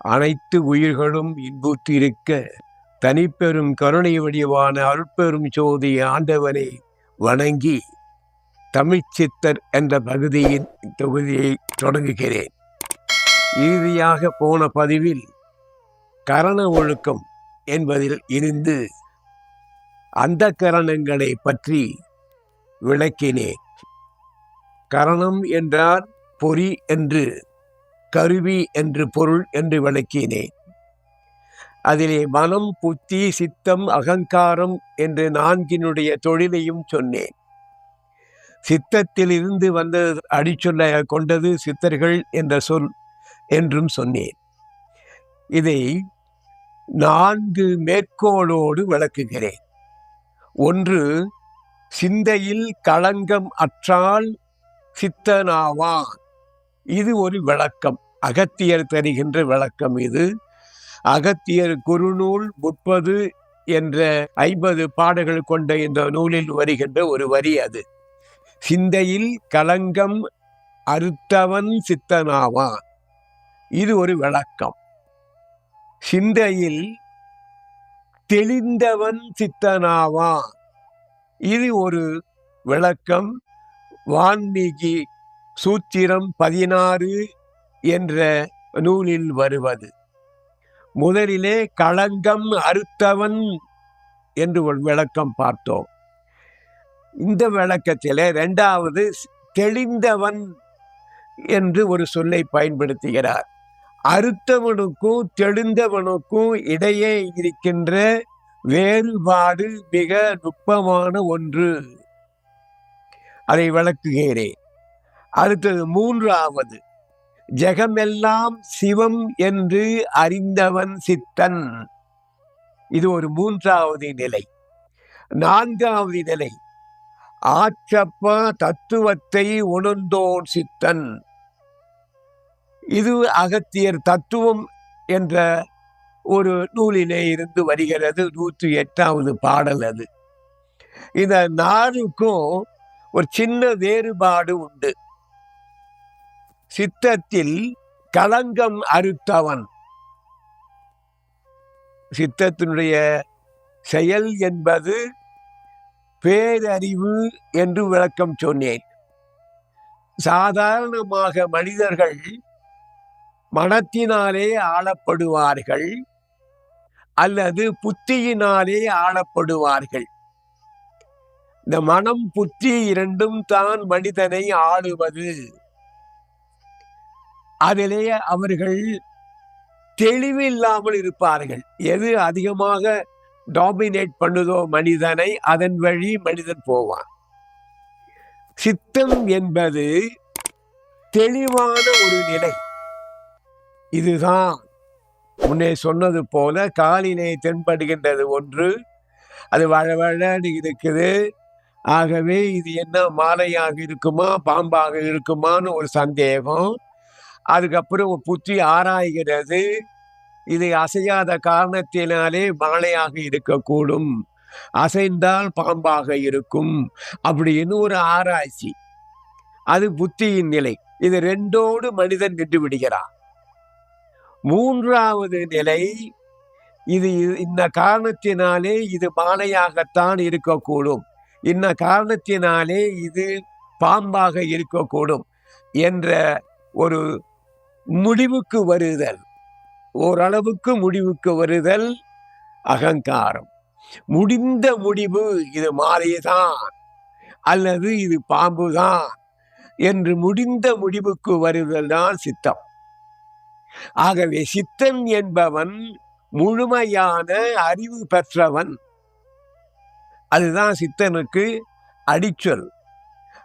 அனைத்து உயிர்களும் இன்புற்றிருக்க தனிப்பெரும் கருணை வடிவான அருட்பெரும் ஜோதி ஆண்டவனை வணங்கி தமிழ்ச்சித்தர் என்ற பகுதியின் தொகுதியை தொடங்குகிறேன். இறுதியாக போன பதிவில் கரண ஒழுக்கம் என்பதில் இருந்து அந்த கரணங்களை பற்றி விளக்கினேன். கரணம் என்றால் பொறி என்று கருவி என்று பொருள் என்று விளக்கினேன். அதிலே மனம் புத்தி சித்தம் அகங்காரம் என்று நான்கினுடைய தொழிலையும் சொன்னேன். சித்தத்தில் இருந்து வந்த அடிச்சொல்ல கொண்டது சித்தர்கள் என்ற சொல் என்றும் சொன்னேன். இதை நான்கு மேற்கோளோடு விளக்குகிறேன். ஒன்று சிந்தையில் களங்கம் அற்றால் சித்தனாவான். இது ஒரு விளக்கம். அகத்தியர் தருகின்ற விளக்கம் இது. அகத்தியர் குறுநூல் முப்பது என்ற ஐம்பது பாடல்கள் கொண்ட இந்த நூலில் வருகின்ற ஒரு வரி அது. சிந்தையில் களங்கம் அறுத்தவன் சித்தனாவான் இது ஒரு விளக்கம். சிந்தையில் தெளிந்தவன் சித்தனாவான் இது ஒரு விளக்கம். வான்மீகி சூத்திரம் பதினாறு என்ற நூலில் வருவது. முதலிலே களங்கம் அறுத்தவன் என்று ஒரு விளக்கம் பார்த்தோம். இந்த விளக்கத்திலே இரண்டாவது தெளிந்தவன் என்று ஒரு சொல்லை பயன்படுத்துகிறார். அறுத்தவனுக்கும் தெளிந்தவனுக்கும் இடையே இருக்கின்ற வேறுபாடு மிக நுட்பமான ஒன்று. அதை விளக்குகிறேன். அடுத்தது மூன்றாவது. ஜெகமெல்லாம் சிவம் என்று அறிந்தவன் சித்தன். இது ஒரு மூன்றாவது நிலை. நான்காவது நிலை. ஆச்சப்ப தத்துவத்தை உணர்ந்தோன் சித்தன். இது அகத்தியர் தத்துவம் என்ற ஒரு நூலிலே இருந்து வருகிறது நூற்றி எட்டாவது பாடல் அது. இந்த நாளுக்கும் ஒரு சின்ன வேறுபாடு உண்டு. சித்தத்தில் களங்கம் அறுத்தவன். சித்தத்தினுடைய செயல் என்பது பேரறிவு என்று விளக்கம் சொன்னேன். சாதாரணமாக மனிதர்கள் மனத்தினாலே ஆளப்படுவார்கள் அல்லது புத்தியினாலே ஆளப்படுவார்கள். இந்த மனம் புத்தி இரண்டும் தான் மனிதனை ஆளுவது. அதிலே அவர்கள் தெளிவில்லாமல் இருப்பார்கள். எது அதிகமாக டாமினேட் பண்ணுதோ மனிதனை அதன் வழி மனிதன் போவான். சித்தம் என்பது தெளிவான ஒரு நிலை. இதுதான் முன்னே சொன்னது போல காலிலே தென்படுகின்றது ஒன்று. அது வழ இருக்குது. ஆகவே இது என்ன மாலையாக இருக்குமா பாம்பாக இருக்குமான்னு ஒரு சந்தேகம். அதுக்கப்புறம் புத்தி ஆராய்கிறது. இதை அசையாத காரணத்தினாலே மாலையாக இருக்கக்கூடும். அசைந்தால் பாம்பாக இருக்கும். அப்படின்னு ஒரு ஆராய்ச்சி. அது புத்தியின் நிலை. இது ரெண்டோடு மனிதன் நின்று விடுகிறான். மூன்றாவது நிலை இது இந்த காரணத்தினாலே இது மாலையாகத்தான் இருக்கக்கூடும். இந்த காரணத்தினாலே இது பாம்பாக இருக்கக்கூடும் என்ற ஒரு முடிவுக்கு வருதல். ஓரளவுக்கு முடிவுக்கு வருதல் அகங்காரம். முடிந்த முடிவு இது மாலைதான் அல்லது இது பாம்புதான் என்று முடிந்த முடிவுக்கு வருதல் தான் சித்தம். ஆகவே சித்தன் என்பவன் முழுமையான அறிவு பெற்றவன். அதுதான் சித்தனுக்கு அடிச்சொல்.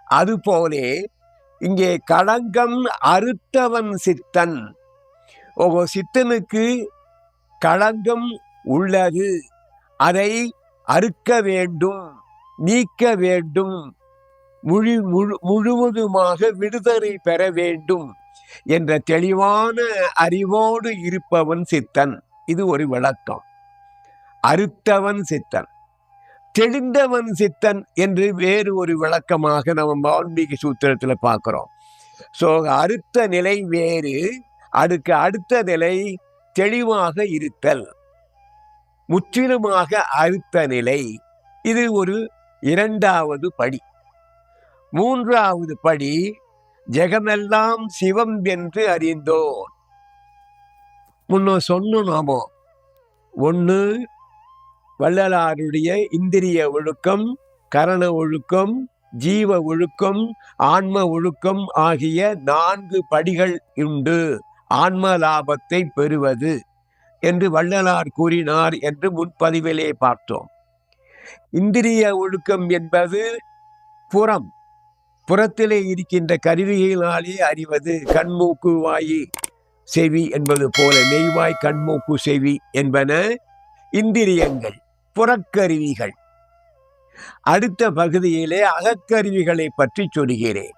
அதுபோலே இங்கே களங்கம் அறுத்தவன் சித்தன். ஒவ்வொரு சித்தனுக்கு களங்கம் உள்ளது. அதை அறுக்க வேண்டும் நீக்க வேண்டும் முழு முழு முழுவதுமாக விடுதலை பெற வேண்டும் என்ற தெளிவான அறிவோடு இருப்பவன் சித்தன். இது ஒரு விளக்கம். அறுத்தவன் சித்தன். தெளிந்தவன் சித்தன் என்று வேறு ஒரு விளக்கமாக நம்ம வால்மீகி சூத்திரத்தில் பார்க்குறோம். ஸோ அடுத்த நிலை வேறு அதுக்கு அடுத்த நிலை தெளிவாக இருத்தல். முற்றிலுமாக அறுத்த நிலை. இது ஒரு இரண்டாவது படி. மூன்றாவது படி ஜெகமெல்லாம் சிவம் என்று அறிந்தோர். முன்ன சொன்னோம் நாமோ. ஒன்று வள்ளலாருடைய இந்திரிய ஒழுக்கம் கரண ஒழுக்கம் ஜீவ ஒழுக்கம் ஆன்ம ஒழுக்கம் ஆகிய நான்கு படிகள் உண்டு. ஆன்ம லாபத்தை பெறுவது என்று வள்ளலார் கூறினார் என்று முன்பதிவிலே பார்த்தோம். இந்திரிய ஒழுக்கம் என்பது புறம் புறத்திலே இருக்கின்ற கருவிகளினாலே அறிவது கண்மூக்கு வாயி செவி என்பது போல மெய்வாய் கண்மூக்கு செவி என்பன இந்திரியங்கள். புறக்கருவிகள். அடுத்த பகுதியிலே அகக்கருவிகளை பற்றி சொல்கிறேன்.